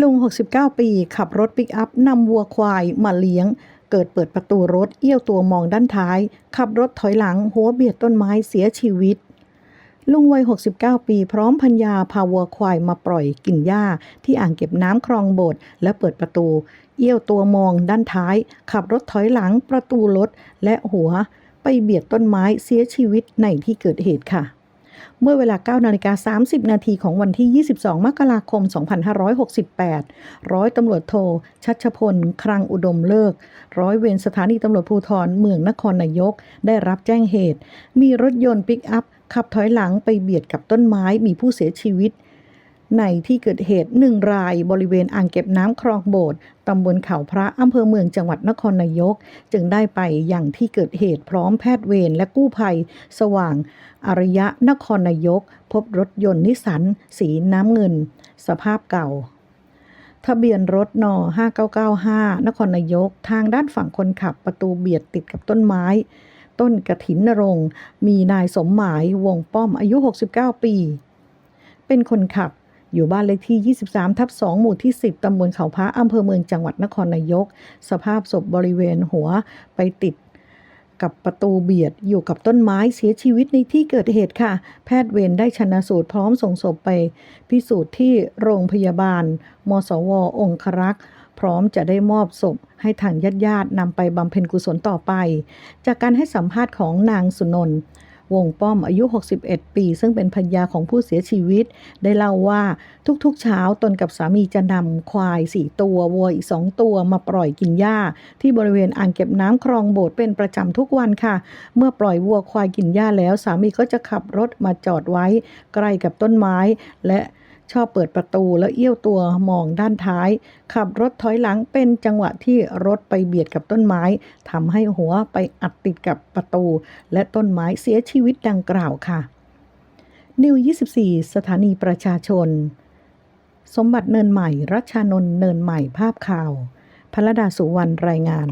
ลุง 69 ปี ขับรถปิกอัพนำวัวควายมาเลี้ยง เกิดเปิดประตูรถเอี้ยวตัวมองด้านท้าย ขับรถถอยหลังหัวเบียดต้นไม้เสียชีวิต ลุงวัย 69 ปี พร้อมพัญญาพาวัวควายมาปล่อยกินหญ้า ที่อ่างเก็บน้ำคลองโบดและเปิดประตู เอี้ยวตัวมองด้านท้าย ขับรถถอยหลังประตูรถและหัว ไปเบียดต้นไม้เสียชีวิตในที่เกิดเหตุค่ะ เมื่อเวลา9นาฬิกา30 นาทีของวันที่ 22 มกราคม 2568 ร้อยตำรวจโท ชัชพล ครังอุดมเลิก ร้อยเวรสถานีตำรวจภูธรเมืองนครนายก ได้รับแจ้งเหตุ มีรถยนต์ปิกอัพขับถอยหลังไปเบียดกับต้นไม้มีผู้เสียชีวิต ในที่เกิดเหตุหนึ่งรายบริเวณอ่างเก็บน้ำคลองโบดตำบลเขาพระอำเภอเมืองจังหวัดนครนายก จึงได้ไปอย่างที่เกิดเหตุพร้อมแพทย์เวรและกู้ภัย สว่างอารยะนครนายก พบรถยนต์นิสสัน สีน้ำเงิน สภาพเก่า ทะเบียนรถน5995 นครนายก ทางด้านฝั่งคนขับประตูเบียดติดกับต้นไม้ต้นกระถินนรงมีนายสมหมายวงป้อมอายุ 69 ปี เป็นคนขับ อยู่บ้านเลขที่ 23 ทับ 2 หมู่ที่ 10 ตำบลเขาพระอำเภอเมืองจังหวัดนครนายก สภาพศพบริเวณหัวไปติดกับประตูเบียดอยู่กับต้นไม้เสียชีวิตในที่เกิดเหตุค่ะ แพทย์เวรได้ชนะสูตรพร้อมส่งศพไป พิสูจน์ที่โรงพยาบาล มสว องครักษ์พร้อมจะได้มอบศพให้ทางญาติญาติๆนำไปบำเพ็ญกุศลต่อไป จากการให้สัมภาษณ์ของนางสุนนท์ วงป้อมอายุ 61 ปี ซึ่งเป็นภรรยาของผู้เสียชีวิต ได้เล่าว่าทุกๆเช้าตนกับสามีจะนำควายสี่ตัววัวอีกสองตัวมาปล่อยกินหญ้า ที่บริเวณอ่างเก็บน้ำคลองโบดเป็นประจำทุกวันค่ะ เมื่อปล่อยวัวควายกินหญ้าแล้ว สามีก็จะขับรถมาจอดไว้ ใกล้กับต้นไม้และ ชอบเปิดประตูแล้วเอี้ยวตัวมองด้านท้าย ขับรถถอยหลังเป็นจังหวะที่รถไปเบียดกับต้นไม้ทำให้หัวไปอัดติดกับประตู และต้นไม้เสียชีวิตดังกล่าวค่ะ นิว 24 สถานีประชาชน สมบัติเนินใหม่ รัชชานนท์เนินใหม่ภาพข่าวพระดาสุวรรณรายงาน